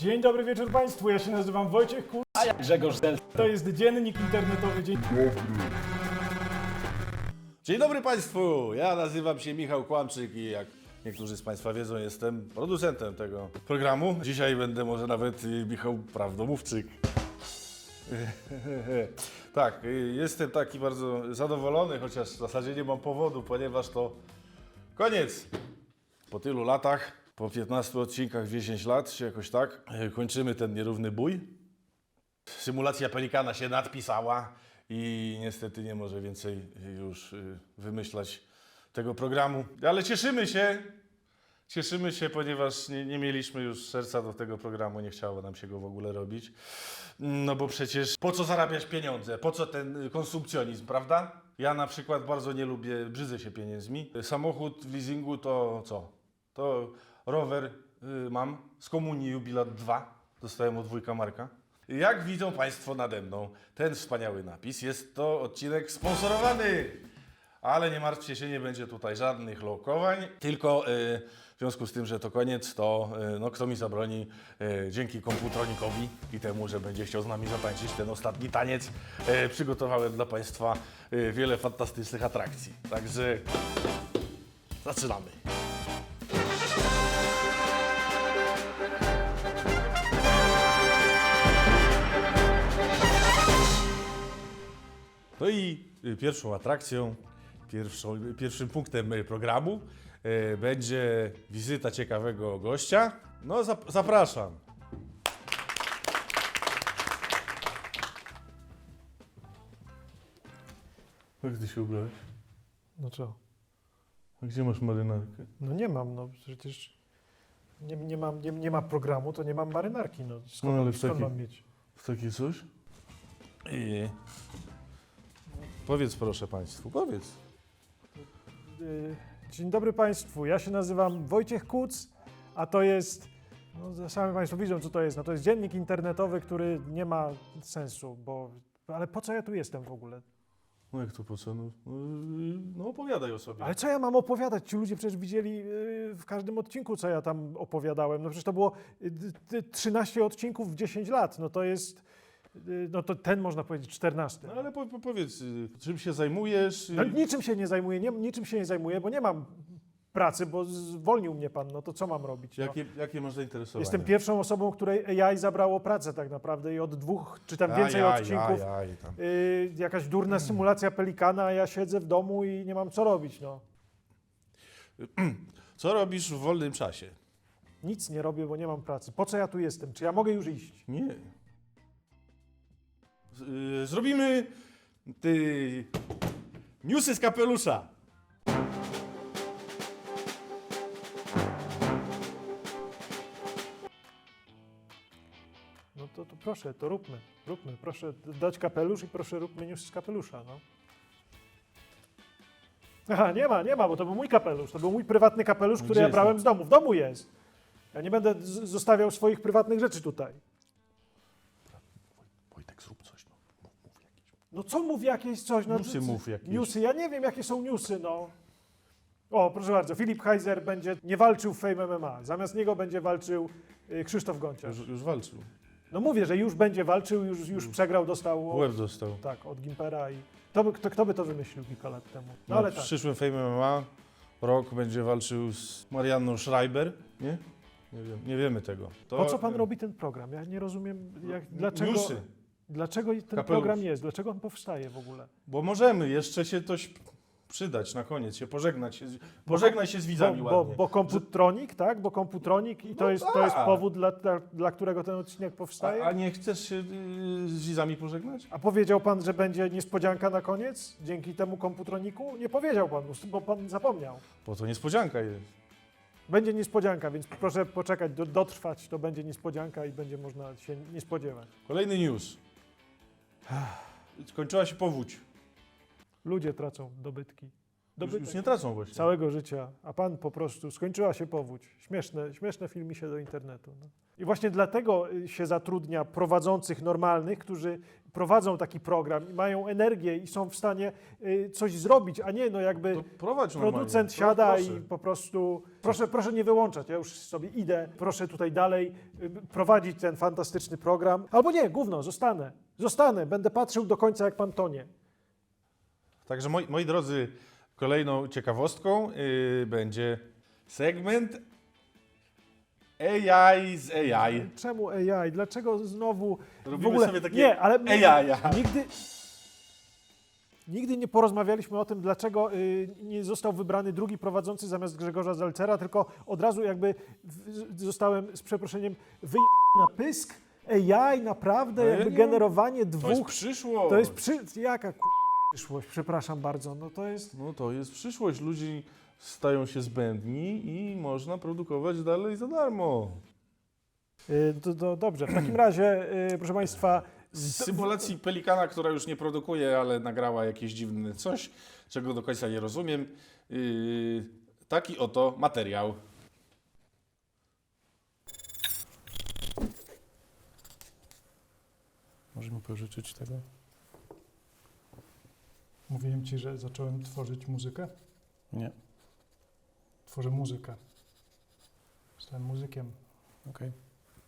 Dzień dobry wieczór Państwu, ja się nazywam Wojciech Kus. A ja Grzegorz Zel. To jest dziennik internetowy Dzień Dzień dobry Państwu, ja nazywam się Michał Kłamczyk i jak niektórzy z Państwa wiedzą, jestem producentem tego programu. Dzisiaj będę może nawet y, Michał Prawdomówczyk. tak, y, jestem taki bardzo zadowolony, chociaż w zasadzie nie mam powodu, ponieważ to koniec. Po tylu latach, po 15 odcinkach w 10 lat, czy jakoś tak, y, kończymy ten nierówny bój. Symulacja Pelikana się nadpisała i niestety nie może więcej już y, wymyślać tego programu. Ale cieszymy się, cieszymy się, ponieważ nie, nie mieliśmy już serca do tego programu, nie chciało nam się go w ogóle robić. No bo przecież po co zarabiać pieniądze? Po co ten konsumpcjonizm, prawda? Ja na przykład bardzo nie lubię, brzydzę się pieniędzmi. Samochód w leasingu to co? To rower y, mam z komunii Jubilat 2. Dostałem od wujka Marka. Jak widzą Państwo nade mną ten wspaniały napis, jest to odcinek sponsorowany. Ale nie martwcie się, nie będzie tutaj żadnych lokowań, tylko y, w związku z tym, że to koniec, to y, no, kto mi zabroni y, dzięki komputronikowi i temu, że będzie chciał z nami zatańczyć ten ostatni taniec, y, przygotowałem dla Państwa y, wiele fantastycznych atrakcji. Także zaczynamy. No i y, pierwszą atrakcją, pierwszą, pierwszym punktem y, programu y, będzie wizyta ciekawego gościa. No zap- zapraszam. Jak ty się ubrałeś? No co? A gdzie masz marynarkę? No nie mam, no przecież nie, nie, mam, nie, nie ma programu, to nie mam marynarki, no skąd, No, ale w skąd takiej- mam mieć? W takie coś? I... Powiedz proszę Państwu, powiedz. Y, Dzień dobry Państwu, ja się nazywam Wojciech Kuc, a to jest, no sami Państwo widzą co to jest, no to jest dziennik internetowy, który nie ma sensu, bo, ale po co ja tu jestem w ogóle? No jak to po co? No, no, no opowiadaj o sobie. Ale co ja mam opowiadać? Ci ludzie przecież widzieli yy, w każdym odcinku, co ja tam opowiadałem. No przecież to było yy, d- 13 odcinków w 10 lat. No to jest, no to ten można powiedzieć 14. No ale po, po, powiedz, y, czym się zajmujesz? y, No, niczym się nie zajmuję, nie, niczym się nie zajmuję, bo nie mam pracy, bo zwolnił mnie pan. No to co mam robić? No? Jakie, jakie masz zainteresowania? Jestem pierwszą osobą, której AI zabrało pracę tak naprawdę i od dwóch czy tam więcej Aj, aj, odcinków aj, yy, jakaś durna symulacja pelikana, a ja siedzę w domu i nie mam co robić. No. Co robisz w wolnym czasie? Nic nie robię, bo nie mam pracy. Po co ja tu jestem? Czy ja mogę już iść? Nie. Y, zrobimy ty, newsy z kapelusza. No to, to proszę, to róbmy, róbmy. Proszę dać kapelusz i proszę róbmy news z kapelusza, no. Aha, nie ma, nie ma, bo to był mój kapelusz. To był mój prywatny kapelusz, który Gdzie ja jest? brałem z domu. W domu jest. Ja nie będę z- zostawiał swoich prywatnych rzeczy tutaj. No co mów jakieś coś? No, Newsy mów jakieś. Newsy, ja nie wiem jakie są newsy, no. O, proszę bardzo, Filip Heiser będzie nie walczył w Fame MMA. Zamiast niego będzie walczył y, Krzysztof Gonciarz. Już, już walczył. No mówię, że już będzie walczył, już, już przegrał, dostał Łeb dostał. tak, od Gimpera i to by, kto, kto by to wymyślił kilka lat temu? No No, ale w tak. przyszłym Fame MMA rok będzie walczył z Marianną Schreiber. Nie? Nie, wiem, nie wiemy tego. To, Po co pan robi ten program? Ja nie rozumiem, jak, dlaczego, Newsy. Dlaczego ten Kapelusz. program jest, dlaczego on powstaje w ogóle. Bo możemy jeszcze się coś przydać na koniec, się pożegnać się z, pożegnaj się z widzami bo, bo, ładnie. bo komputronik, tak? Bo komputronik i to, No jest, to jest tak. powód, dla, dla, dla którego ten odcinek powstaje. A, a nie chcesz się y, z widzami pożegnać? A powiedział pan, że będzie niespodzianka na koniec dzięki temu komputroniku? Nie powiedział pan, bo pan zapomniał. Bo to niespodzianka jest. Będzie niespodzianka, więc proszę poczekać, do, dotrwać, to będzie niespodzianka i będzie można się nie spodziewać. Kolejny news. Skończyła się powódź. Ludzie tracą dobytki. Już, dobytek już nie tracą właśnie. całego życia, a pan po prostu skończyła się powódź. Śmieszne, śmieszne filmy się do internetu. No. I właśnie dlatego y, się zatrudnia prowadzących normalnych, którzy prowadzą taki program i mają energię i są w stanie y, coś zrobić, a nie no jakby To prowadź normalnie. producent Pro- siada proszę. i po prostu proszę, proszę nie wyłączać, ja już sobie idę, proszę tutaj dalej y, prowadzić ten fantastyczny program. Albo nie, gówno, zostanę, zostanę, będę patrzył do końca jak pan tonie. Także moi, moi drodzy, kolejną ciekawostką yy, będzie segment AI z AI. Czemu AI? Dlaczego znowu w Robimy ogóle... sobie takie nie, ale AI. nigdy, nigdy nie porozmawialiśmy o tym, dlaczego y, nie został wybrany drugi prowadzący zamiast Grzegorza Zalcera, tylko od razu jakby w, zostałem z przeproszeniem wy na pysk. AI, naprawdę, ja jakby nie- generowanie To jest dwóch... przyszłość. To jest przy... Jaka ku- przyszłość, przepraszam bardzo. No to jest... No to jest przyszłość. Ludzi stają się zbędni i można produkować dalej za darmo. Y, to, to dobrze, w takim razie, y, proszę Państwa... Z symulacji pelikana, która już nie produkuje, ale nagrała jakieś dziwne coś, czego do końca nie rozumiem. Yy, taki oto materiał. Możesz mi pożyczyć tego? Mówiłem ci, że zacząłem tworzyć muzykę. Nie. Tworzę muzykę. Zostałem muzykiem Okej.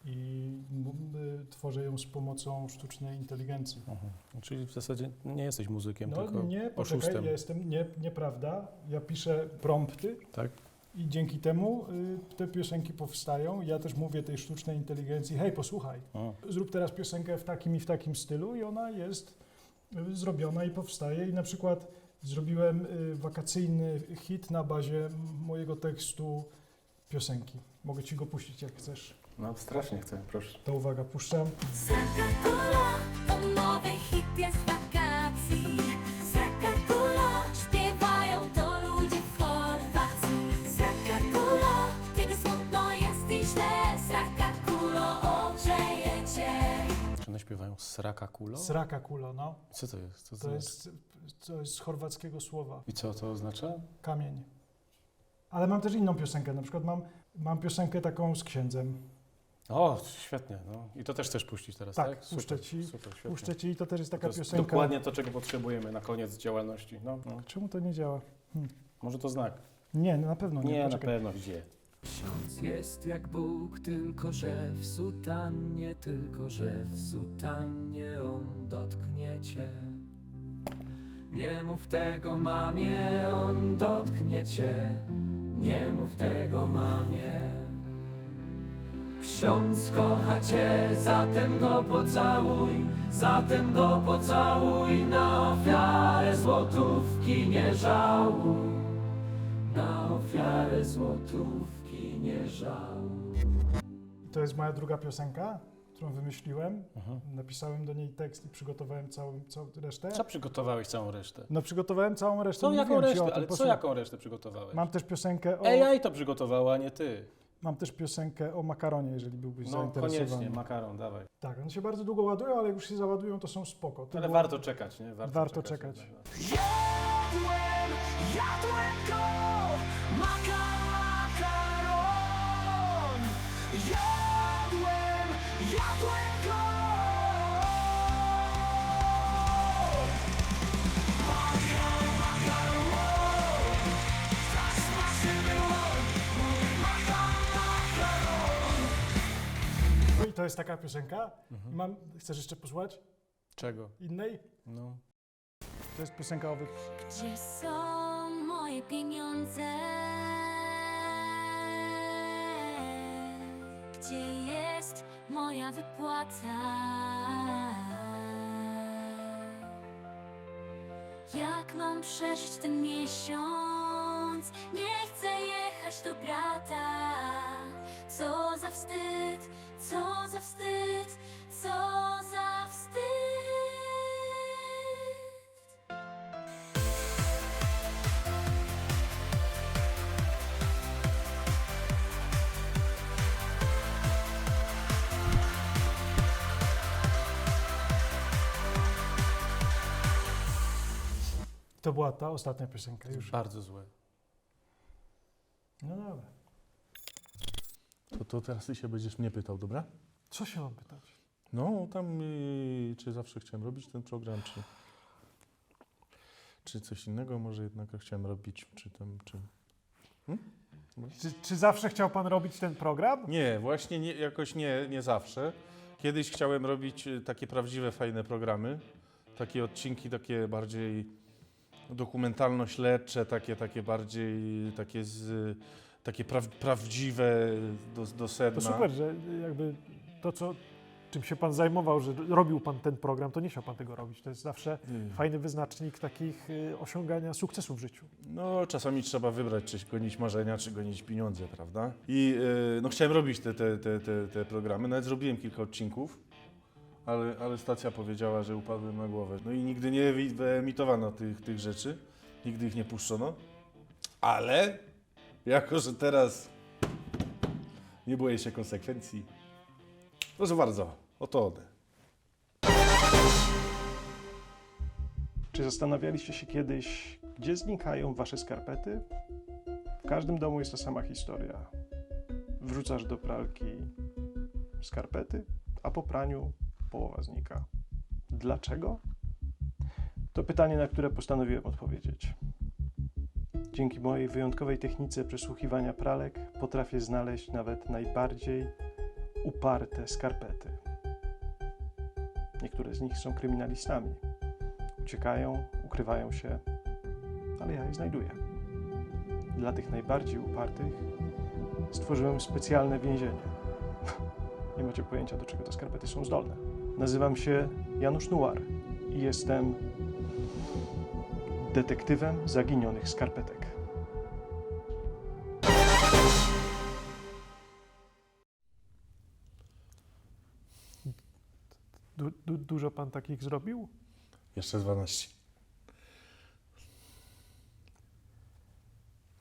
i y, tworzę ją z pomocą sztucznej inteligencji. Aha. Czyli w zasadzie nie jesteś muzykiem, No tylko nie, poczekaj, oszustem. ja jestem, nie, nieprawda. Ja piszę prompty Tak? I dzięki temu y, te piosenki powstają. Ja też mówię tej sztucznej inteligencji, hej, posłuchaj, O, zrób teraz piosenkę w takim i w takim stylu i ona jest y, zrobiona i powstaje. I na przykład zrobiłem y, wakacyjny hit na bazie m- mojego tekstu piosenki. Mogę ci go puścić jak chcesz. no strasznie chcę, proszę. To uwaga, puszczam. Zakakula, to nowy hit jest. Śpiewają sraka kulo? Sraka kula, no. Co to jest? Co to, To jest? jest, to jest z chorwackiego słowa. I co to oznacza? Kamień. Ale mam też inną piosenkę. Na przykład mam, mam piosenkę taką z księdzem. O, świetnie. No. I to też chcesz puścić teraz, Tak, tak? puszczę ci- Super. Puszczę ci i to też jest taka to jest piosenka. dokładnie to, czego potrzebujemy na koniec działalności. No, no. Czemu to nie działa? Może to znak? Nie, na pewno nie. Nie, na Poczekaj. pewno gdzie. Ksiądz jest jak Bóg, tylko że w sutannie, tylko że w sutannie on dotknie cię. Nie mów tego mamie, on dotknie cię. Nie mów tego mamie. Ksiądz kocha cię, zatem go pocałuj, zatem go pocałuj na ofiarę złotówki nie żałuj. Złotówki nie żałuj. To jest moja druga piosenka, którą wymyśliłem. Mhm. Napisałem do niej tekst i przygotowałem całą, całą resztę. Co przygotowałeś całą resztę? No przygotowałem całą resztę. Co, jaką mówiłem ci o resztę? tym, Ale co, posłuchaj. jaką resztę przygotowałeś? Mam też piosenkę o, AI to przygotowała, a nie ty. mam też piosenkę o makaronie, jeżeli byłbyś No zainteresowany. koniecznie, makaron, dawaj. Tak, one się bardzo długo ładują, ale jak już się załadują, to są spoko. To Ale było- warto czekać, nie? Warto czekać. no. Jadłem, jadłem go, to jest taka piosenka. Mhm. Mam, chcesz jeszcze posłuchać Czego? innej? No. To jest piosenka o wy... Gdzie są moje pieniądze? Gdzie jest moja wypłata? Jak mam przeżyć ten miesiąc? Nie chcę jechać do brata. Za wstyd, co za wstyd, co za wstyd. To była ta ostatnia piosenka już. Bardzo złe. No dobra. To, to teraz ty się będziesz mnie pytał, dobra? Co się mam pytać? No, tam y, czy zawsze chciałem robić ten program, czy, czy coś innego może jednak chciałem robić, czy tam, czy... Czy, czy zawsze chciał pan robić ten program? Nie, właśnie nie, jakoś nie, nie zawsze. Kiedyś chciałem robić y, takie prawdziwe, fajne programy, takie odcinki takie bardziej dokumentalno-śledcze, takie, takie bardziej, takie, z, takie praw, prawdziwe do, do sedna. To super, że jakby to, co, czym się pan zajmował, że robił pan ten program, to nie chciał pan tego robić. To jest zawsze Y, fajny wyznacznik takich y, osiągania sukcesu w życiu. No, czasami trzeba wybrać, czy gonić marzenia, czy gonić pieniądze, prawda? I e, no, chciałem robić te, te, te, te, te programy, nawet zrobiłem kilka odcinków, ale, ale stacja powiedziała, że upadłem na głowę. No i nigdy nie wyemitowano tych, tych rzeczy, nigdy ich nie puszczono, ale jako, że teraz nie boję się konsekwencji, proszę bardzo, oto one. Czy zastanawialiście się kiedyś, gdzie znikają wasze skarpety? W każdym domu jest ta sama historia. Wrzucasz do pralki skarpety, a po praniu połowa znika. Dlaczego? To pytanie, na które postanowiłem odpowiedzieć. Dzięki mojej wyjątkowej technice przesłuchiwania pralek potrafię znaleźć nawet najbardziej uparte skarpety. Niektóre z nich są kryminalistami uciekają, ukrywają się, ale ja je znajduję. Dla tych najbardziej upartych stworzyłem specjalne więzienie. Nie macie pojęcia, do czego te skarpety są zdolne. Nazywam się Janusz Nuar i jestem detektywem zaginionych skarpetek. Dużo pan takich zrobił? Jeszcze 12.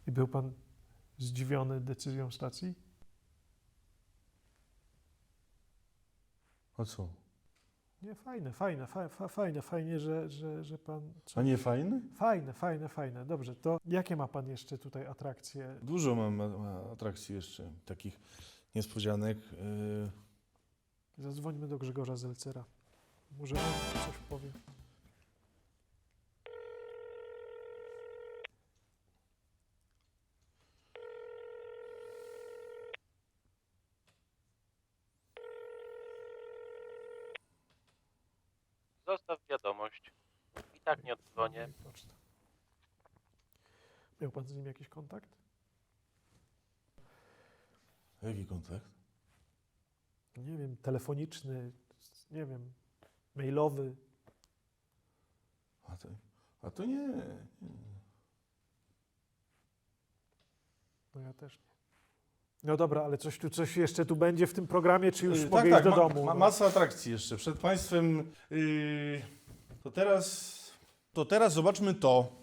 I był pan zdziwiony decyzją stacji? A co? Nie, fajne, fajne, fa, fa, fajne, fajnie, że, że, że pan... A nie fajny? Fajne, fajne, fajne. Dobrze, to jakie ma pan jeszcze tutaj atrakcje? Dużo mam ma, ma atrakcji jeszcze, takich niespodzianek. Yy, Zadzwońmy do Grzegorza Zelcera. Może on coś powie. Zostaw wiadomość. I tak nie odzwonię. Poczta. Miał pan z nim jakiś kontakt? jaki kontakt? Nie wiem, telefoniczny, nie wiem, mailowy. A to, a to nie. No ja też nie. No dobra, ale coś tu, coś jeszcze tu będzie w tym programie, czy już Yy, mogę iść do ma, domu? Ma, masa atrakcji jeszcze przed Państwem. Yy, to teraz. To teraz zobaczmy to.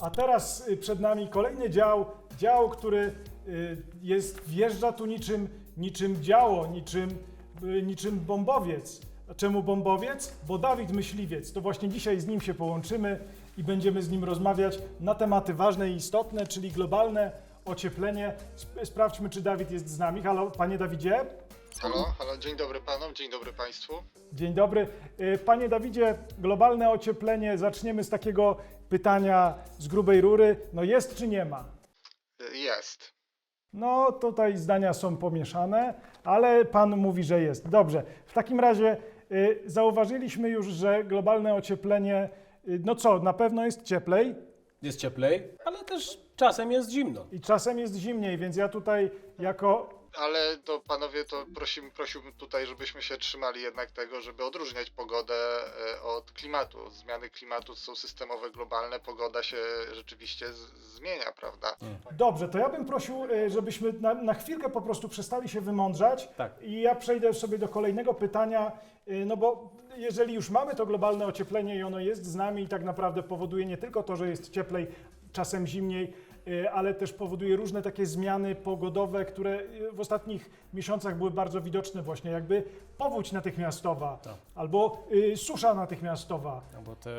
A teraz y, przed nami kolejny dział, dział, który y, jest, wjeżdża tu niczym, niczym działo, niczym, y, niczym bombowiec. A czemu bombowiec? Bo Dawid Myśliwiec. To właśnie dzisiaj z nim się połączymy i będziemy z nim rozmawiać na tematy ważne i istotne, czyli globalne ocieplenie. Sp- Sprawdźmy, czy Dawid jest z nami. Halo, panie Dawidzie? Halo, halo, dzień dobry panom, dzień dobry państwu. Dzień dobry. Y, Panie Dawidzie, globalne ocieplenie, zaczniemy z takiego pytania z grubej rury. No jest czy nie ma? Y, Jest. No, tutaj zdania są pomieszane, ale pan mówi, że jest. Dobrze. W takim razie y, zauważyliśmy już, że globalne ocieplenie, y, no co, na pewno jest cieplej Jest cieplej, ale też czasem jest zimno. i czasem jest zimniej, więc ja tutaj jako Ale to panowie, to prosiłbym, prosiłbym tutaj, żebyśmy się trzymali jednak tego, żeby odróżniać pogodę e, od klimatu. Zmiany klimatu są systemowe, globalne, pogoda się rzeczywiście zmienia, prawda? Dobrze, to ja bym prosił, y, żebyśmy na, na chwilkę po prostu przestali się wymądrzać. Tak. I ja przejdę sobie do kolejnego pytania, y, no bo jeżeli już mamy to globalne ocieplenie i ono jest z nami i tak naprawdę powoduje nie tylko to, że jest cieplej, czasem zimniej, ale też powoduje różne takie zmiany pogodowe, które y, w ostatnich miesiącach były bardzo widoczne właśnie, jakby powódź natychmiastowa, Tak. albo y, susza natychmiastowa, No bo te...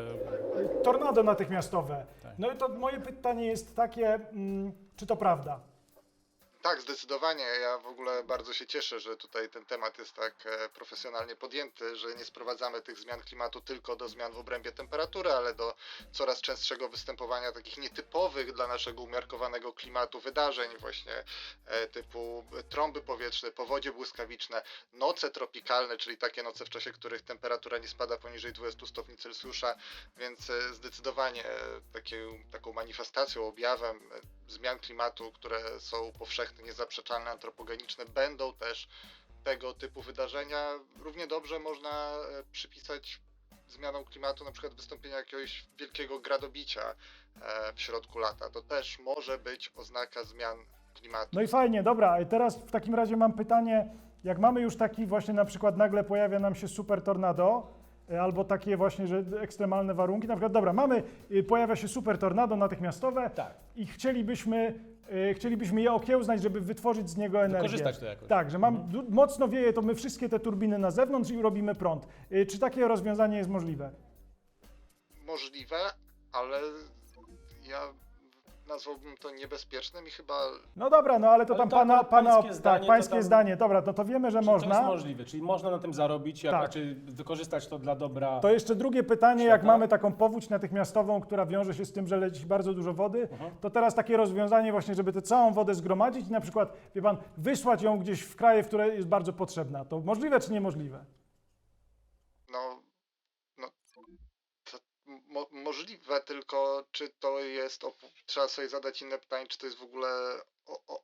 tornado natychmiastowe. Tak. No i to moje pytanie jest takie, mm, czy to prawda? Tak, zdecydowanie. Ja w ogóle bardzo się cieszę, że tutaj ten temat jest tak e, profesjonalnie podjęty, że nie sprowadzamy tych zmian klimatu tylko do zmian w obrębie temperatury, ale do coraz częstszego występowania takich nietypowych dla naszego umiarkowanego klimatu wydarzeń, właśnie e, typu trąby powietrzne, powodzie błyskawiczne, noce tropikalne, czyli takie noce, w czasie których temperatura nie spada poniżej 20 stopni Celsjusza, więc e, zdecydowanie e, takie, taką manifestacją, objawem e, zmian klimatu, które są powszechne, niezaprzeczalne, antropogeniczne, będą też tego typu wydarzenia. Równie dobrze można e, przypisać zmianom klimatu na przykład wystąpienia jakiegoś wielkiego gradobicia e, w środku lata. To też może być oznaka zmian klimatu. No i fajnie, dobra, teraz w takim razie mam pytanie, jak mamy już taki właśnie na przykład nagle pojawia nam się super tornado, albo takie właśnie, że ekstremalne warunki, na przykład dobra, mamy, y, pojawia się super tornado natychmiastowe Tak. i chcielibyśmy, y, chcielibyśmy je okiełznać, żeby wytworzyć z niego energię. Wykorzystać to jakoś. Tak, że mam, du- mocno wieje, to my wszystkie te turbiny na zewnątrz i robimy prąd. Y, Czy takie rozwiązanie jest możliwe? Możliwe, ale ja nazwałbym to niebezpiecznym i chyba No dobra, no ale to Ale tam to pana, akurat pana pańskie tak, zdanie, to pańskie tam- zdanie, dobra, no to wiemy, że Czyli To można. jest możliwe, czyli można na tym zarobić, jak, Tak. znaczy wykorzystać to dla dobra... To jeszcze drugie pytanie, jak Świata. mamy taką powódź natychmiastową, która wiąże się z tym, że leci bardzo dużo wody, Mhm. to teraz takie rozwiązanie właśnie, żeby tę całą wodę zgromadzić i na przykład, wie pan, wysłać ją gdzieś w kraje, w które jest bardzo potrzebna. To możliwe czy niemożliwe? no, no to mo możliwe, tylko czy to jest, trzeba sobie zadać inne pytanie, czy to jest w ogóle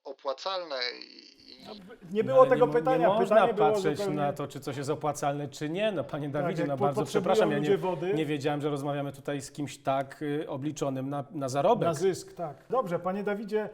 opłacalne i, i Nie No, było ale tego nie, pytania, Nie można pytanie było patrzeć zupełnie... na to, czy coś jest opłacalne, czy nie. No panie Dawidzie, jak no po- bardzo przepraszam, ja nie, wody. nie wiedziałem, że rozmawiamy tutaj z kimś tak y, obliczonym na, na zarobek. Na zysk, tak. Dobrze, panie Dawidzie,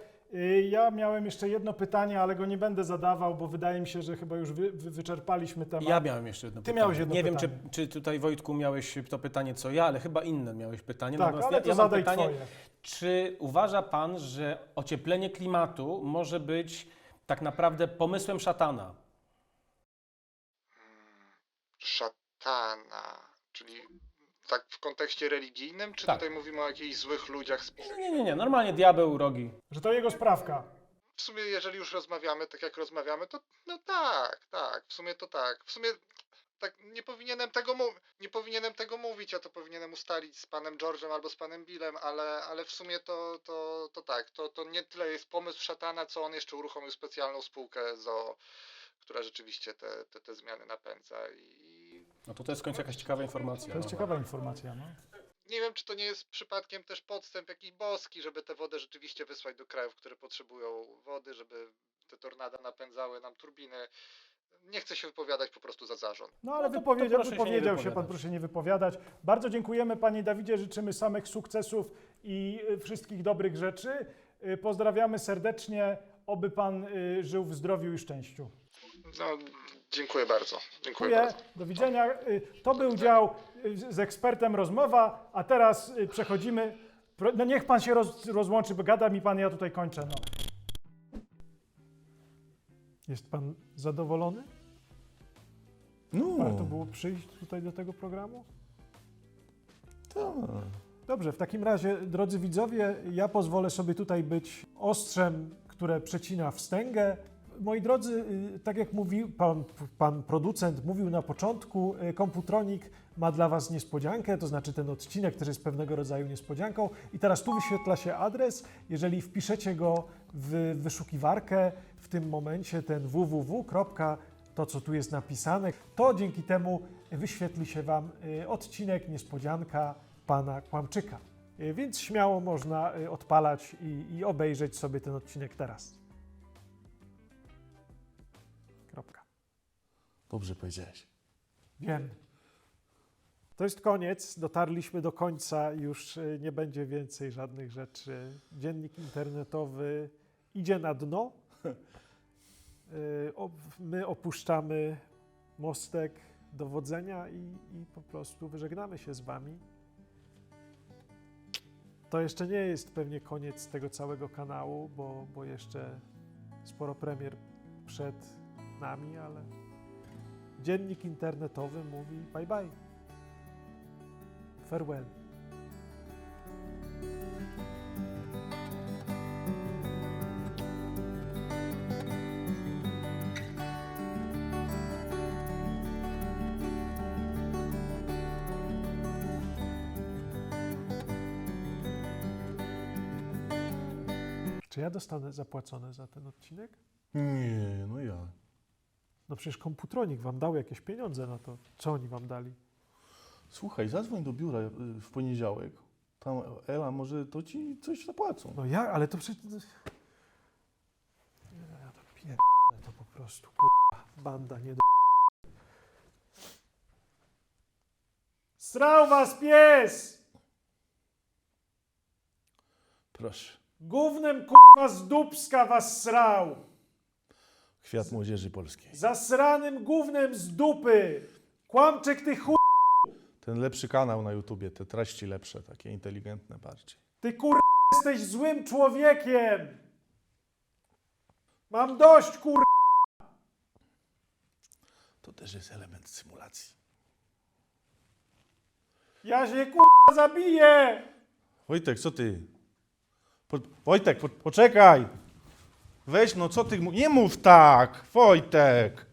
ja miałem jeszcze jedno pytanie, ale go nie będę zadawał, bo wydaje mi się, że chyba już wy, wy, wyczerpaliśmy temat. Ja miałem jeszcze jedno Ty pytanie. miałeś jedno nie wiem, pytanie. czy, czy tutaj Wojtku miałeś to pytanie co ja, ale chyba inne miałeś pytanie. tak, Natomiast ale ja, to ja mam zadaj pytanie, twoje. czy uważa pan, że ocieplenie klimatu może być tak naprawdę pomysłem szatana? mm, szatana, czyli tak w kontekście religijnym, czy Tak. tutaj mówimy o jakichś złych ludziach z Nie, nie, nie, nie. normalnie diabeł rogi. Że to jego sprawka. W sumie, jeżeli już rozmawiamy tak jak rozmawiamy, to no tak, tak, w sumie to tak. W sumie tak nie powinienem tego mu- nie powinienem tego mówić, ja to powinienem ustalić z panem George'em albo z panem Billem, ale, ale w sumie to, to, to tak, to, to nie tyle jest pomysł szatana, co on jeszcze uruchomił specjalną spółkę ZO, która rzeczywiście te, te, te zmiany napędza i No to to jest w końcu jakaś ciekawa informacja. To jest no. ciekawa informacja. No. nie wiem, czy to nie jest przypadkiem też podstęp jakiś boski, żeby tę wodę rzeczywiście wysłać do krajów, które potrzebują wody, żeby te tornada napędzały nam turbiny. Nie chcę się wypowiadać po prostu za zarząd. No ale No to- to wypowiedział, proszę się nie wypowiedział się, pan, wypowiadać. proszę nie wypowiadać. Bardzo dziękujemy panie Dawidzie, życzymy samych sukcesów i y, wszystkich dobrych rzeczy. Y, Pozdrawiamy serdecznie, oby pan y, żył w zdrowiu i szczęściu. No, dziękuję bardzo. Dziękuję Dziękuję, bardzo. do widzenia. Y, To był dział y, z ekspertem rozmowa, a teraz y, przechodzimy. No niech pan się roz, rozłączy, bo gada mi pan, ja tutaj kończę. No. Jest pan zadowolony? No, Warto było przyjść tutaj do tego programu? tak. Dobrze, w takim razie, drodzy widzowie, ja pozwolę sobie tutaj być ostrzem, które przecina wstęgę. Moi drodzy, y, tak jak mówił pan, pan producent, mówił na początku, y, Komputronik ma dla Was niespodziankę, to znaczy ten odcinek też jest pewnego rodzaju niespodzianką. I teraz tu wyświetla się adres. Jeżeli wpiszecie go w wyszukiwarkę, w tym momencie ten www. to, co tu jest napisane, to dzięki temu wyświetli się Wam y, odcinek niespodzianka pana Kłamczyka. Więc śmiało można odpalać i, i obejrzeć sobie ten odcinek teraz. Dobrze powiedziałeś. Wiem. To jest koniec. Dotarliśmy do końca. Już y, nie będzie więcej żadnych rzeczy. Dziennik internetowy idzie na dno. Y, My opuszczamy mostek dowodzenia i, i po prostu wyżegnamy się z Wami. to jeszcze nie jest pewnie koniec tego całego kanału, bo, bo jeszcze sporo premier przed nami, ale dziennik internetowy mówi bye bye. Farewell. Czy ja dostanę zapłacone za ten odcinek? Nie, no ja. No przecież komputronik wam dał jakieś pieniądze na to. Co oni wam dali? Słuchaj, zadzwoń do biura y, w poniedziałek. Tam Ela, może to ci coś zapłacą. No ja, ale to przecież... Nie, Ja to pierdolę to po prostu, kurwa, banda nie do... Srał was pies! Proszę. Gównem kurwa z dupska was srał! Kwiat Młodzieży Polskiej. Zasranym gównem z dupy! Kłamczek ty chuj! Ten lepszy kanał na YouTubie, te treści lepsze, takie inteligentne bardziej. Ty kurwa jesteś złym człowiekiem! Mam dość kurwa! To też jest element symulacji. Ja się kurwa zabiję! Wojtek, co ty? Po, Wojtek, po, poczekaj! Weź no, co ty... mu- Nie mów tak! Wojtek!